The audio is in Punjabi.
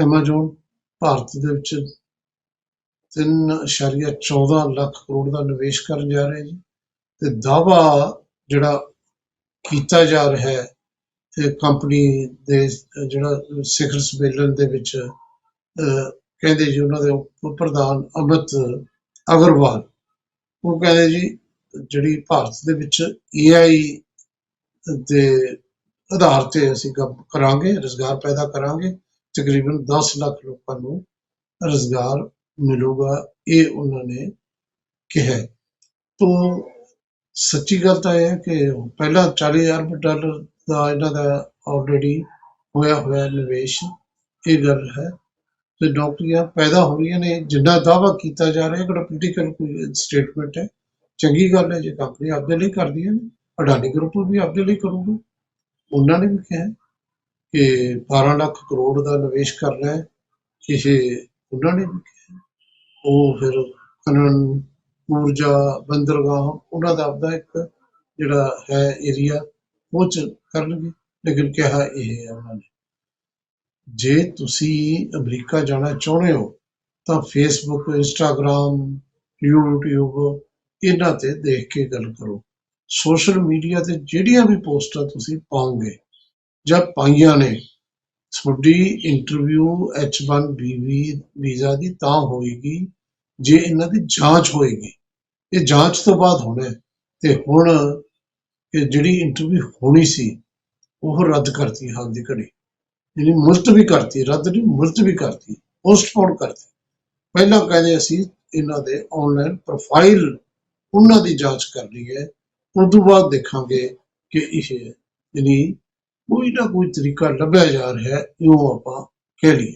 ਐਮਾਜ਼ੋਨ ਭਾਰਤ ਦੇ ਵਿੱਚ 3.14 ਲੱਖ ਕਰੋੜ ਦਾ ਨਿਵੇਸ਼ ਕਰਨ ਜਾ ਰਹੇ ਜੀ। ਤੇ ਦਾਵਾ ਜਿਹੜਾ ਕੀਤਾ ਜਾ ਰਿਹਾ ਹੈ ਇਹ ਕੰਪਨੀ ਦੇ ਜਿਹੜਾ ਸਿਖਰ ਸੰਮੇਲਨ ਦੇ ਵਿੱਚ ਅਹ, ਕਹਿੰਦੇ ਜੀ ਉਹਨਾਂ ਦੇ ਉਪ ਪ੍ਰਧਾਨ ਅਮਿਤ ਅਗਰਵਾਲ ਉਹ ਕਹਿੰਦੇ ਜੀ ਜਿਹੜੀ ਭਾਰਤ ਦੇ ਵਿੱਚ AI ਦੇ ਆਧਾਰ ਤੇ ਅਸੀਂ ਕੰਮ ਕਰਾਂਗੇ ਰੋਜ਼ਗਾਰ ਪੈਦਾ ਕਰਾਂਗੇ। ਤਕਰੀਬਨ ਦਸ ਲੱਖ ਲੋਕਾਂ ਨੂੰ ਰੁਜ਼ਗਾਰ ਮਿਲੂਗਾ, ਇਹ ਉਹਨਾਂ ਨੇ ਕਿਹਾ। ਤੋਂ ਸੱਚੀ ਗੱਲ ਤਾਂ ਇਹ ਹੈ ਕਿ ਪਹਿਲਾਂ 40 ਅਰਬ ਡਾਲਰ ਦਾ ਇਹਨਾਂ ਦਾ ਆਲਰੇਡੀ ਹੋਇਆ ਹੋਇਆ ਨਿਵੇਸ਼, ਇਹ ਗੱਲ ਹੈ। ਤੇ ਨੌਕਰੀਆਂ ਪੈਦਾ ਹੋ ਰਹੀਆਂ ਨੇ, ਜਿੰਨਾ ਦਾਅਵਾ ਕੀਤਾ ਜਾ ਰਿਹਾ ਕਿ ਪੋਲੀਟੀਕਲ ਕੋਈ ਸਟੇਟਮੈਂਟ ਹੈ? ਚੰਗੀ ਗੱਲ ਹੈ, ਜੇ ਕੰਪਨੀ ਆਪਦੇ ਲਈ ਕਰਦੀਆਂ ਨੇ, ਅਡਾਨੀ ਗਰੁੱਪ ਵੀ ਆਪਦੇ ਲਈ ਕਰੂਗਾ। ਉਹਨਾਂ ਨੇ ਵੀ ਕਿਹਾ। ਕਿ 12 ਲੱਖ ਕਰੋੜ ਦਾ ਨਿਵੇਸ਼ ਕਰਨਾ ਹੈ। ਕਿਸੇ ਉਹਨਾਂ ਨੇ ਵੀ ਕਿਹਾ ਉਹ ਫਿਰ ਖਨਨ, ਊਰਜਾ, ਬੰਦਰਗਾਹ, ਉਹਨਾਂ ਦਾ ਆਪਦਾ ਇੱਕ ਜਿਹੜਾ ਹੈ ਏਰੀਆ ਉਹ ਚ ਕਰਨਗੇ। ਲੇਕਿਨ ਕਿਹਾ ਇਹ ਹੈ ਉਹਨਾਂ ਨੇ, ਜੇ ਤੁਸੀਂ ਅਮਰੀਕਾ ਜਾਣਾ ਚਾਹੁੰਦੇ ਹੋ, ਤਾਂ ਫੇਸਬੁੱਕ ਇੰਸਟਾਗ੍ਰam YouTube ਇਹਨਾਂ ਤੇ ਦੇਖ ਕੇ ਗੱਲ ਕਰੋ। ਸੋਸ਼ਲ ਮੀਡੀਆ ਤੇ ਜਿਹੜੀਆਂ ਵੀ ਪੋਸਟਾਂ ਤੁਸੀਂ ਪਾਓਗੇ ਜਾਂ ਪਾਈਆਂ ਨੇ, ਤੁਹਾਡੀ ਇੰਟਰਵਿਊ H1B ਵੀਜ਼ਾ ਦੀ ਤਾਂ ਹੋਏਗੀ, ਜੇ ਇਹਨਾਂ ਦੀ ਜਾਂਚ ਹੋਏਗੀ। ਇਹ ਜਾਂਚ ਤੋਂ ਬਾਅਦ ਹੋਣਾ ਤੇ ਹੁਣ ਇਹ ਜਿਹੜੀ ਇੰਟਰਵਿਊ ਹੋਣੀ ਸੀ, ਉਹ ਰੱਦ ਕਰਤੀ ਹਾਲ ਦੀ ਘੜੀ। ਜਿਹੜੀ ਮੁਲਤਵੀ ਕਰਤੀ, ਰੱਦ ਨਹੀਂ, ਮੁਲਤਵੀ ਕਰਤੀ ਪੋਸਟਪੋਨ ਕਰਤੀ। ਪਹਿਲਾਂ ਕਹਿੰਦੇ ਅਸੀਂ ਇਹਨਾਂ ਦੇ ਆਨਲਾਈਨ ਪ੍ਰੋਫਾਈਲ ਉਹਨਾਂ ਦੀ ਜਾਂਚ ਕਰਨੀ ਹੈ ਉਸ ਤੋਂ ਬਾਅਦ ਦੇਖਾਂਗੇ ਕਿ ਇਹ ਜਿਹੜੀ ਕੋਈ ਨਾ ਕੋਈ ਤਰੀਕਾ ਲੱਭਿਆ ਜਾ ਰਿਹਾ ਹੈ ਇਉਂ ਆਪਾਂ ਕਹਿ ਲਈਏ।